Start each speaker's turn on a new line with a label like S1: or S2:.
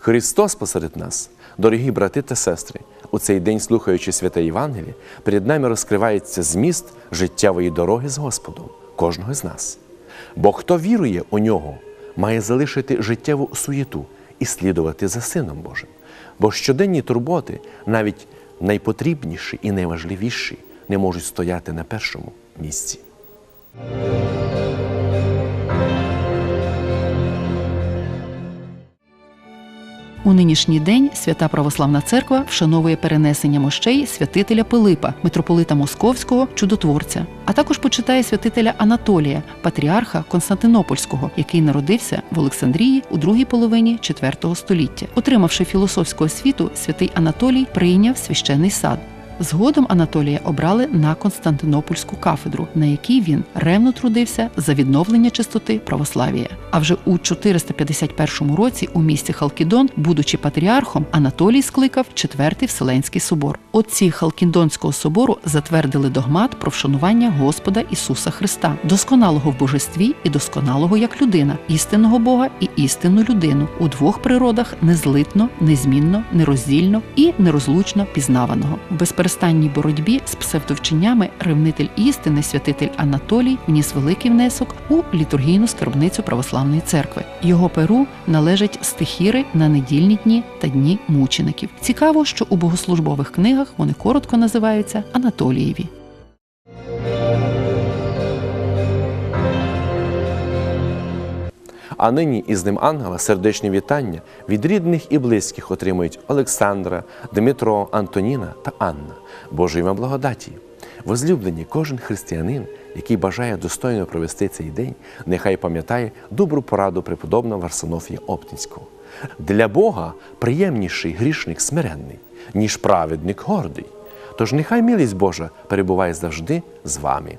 S1: Христос посеред нас, дорогі брати та сестри, у цей день, слухаючи святе Євангеліє, перед нами розкривається зміст життєвої дороги з Господом, кожного з нас. Бо хто вірує у нього, має залишити життєву суєту і слідувати за Сином Божим. Бо щоденні турботи, навіть найпотрібніші і найважливіші, не можуть стояти на першому місці.
S2: У нинішній день свята православна церква вшановує перенесення мощей святителя Пилипа, митрополита Московського, чудотворця, а також почитає святителя Анатолія, патріарха Константинопольського, який народився в Олександрії у другій половині IV століття. Отримавши філософську освіту, святий Анатолій прийняв священний сад. Згодом Анатолія обрали на Константинопольську кафедру, на якій він ревно трудився за відновлення чистоти православія. А вже у 451 році у місті Халкідон, будучи патріархом, Анатолій скликав четвертий Вселенський собор. Отці Халкідонського собору затвердили догмат про вшанування Господа Ісуса Христа, досконалого в божестві і досконалого як людина, істинного Бога і істинну людину у двох природах незлитно, незмінно, нероздільно і нерозлучно пізнаваного. В безперестанній боротьбі з псевдовченнями ревнитель істини святитель Анатолій вніс великий внесок у літургійну скарбницю православної церкви. Його перу належать стихіри на недільні дні та дні мучеників. Цікаво, що у богослужбових книгах вони коротко називаються Анатолієві.
S1: А нині із ним ангела сердечні вітання від рідних і близьких отримують Олександра, Дмитро, Антоніна та Анна. Божої вам благодаті! Возлюблені, кожен християнин, який бажає достойно провести цей день, нехай пам'ятає добру пораду преподобного Варсонофія Оптинського. Для Бога приємніший грішник смиренний, ніж праведник гордий. Тож нехай милість Божа перебуває завжди з вами.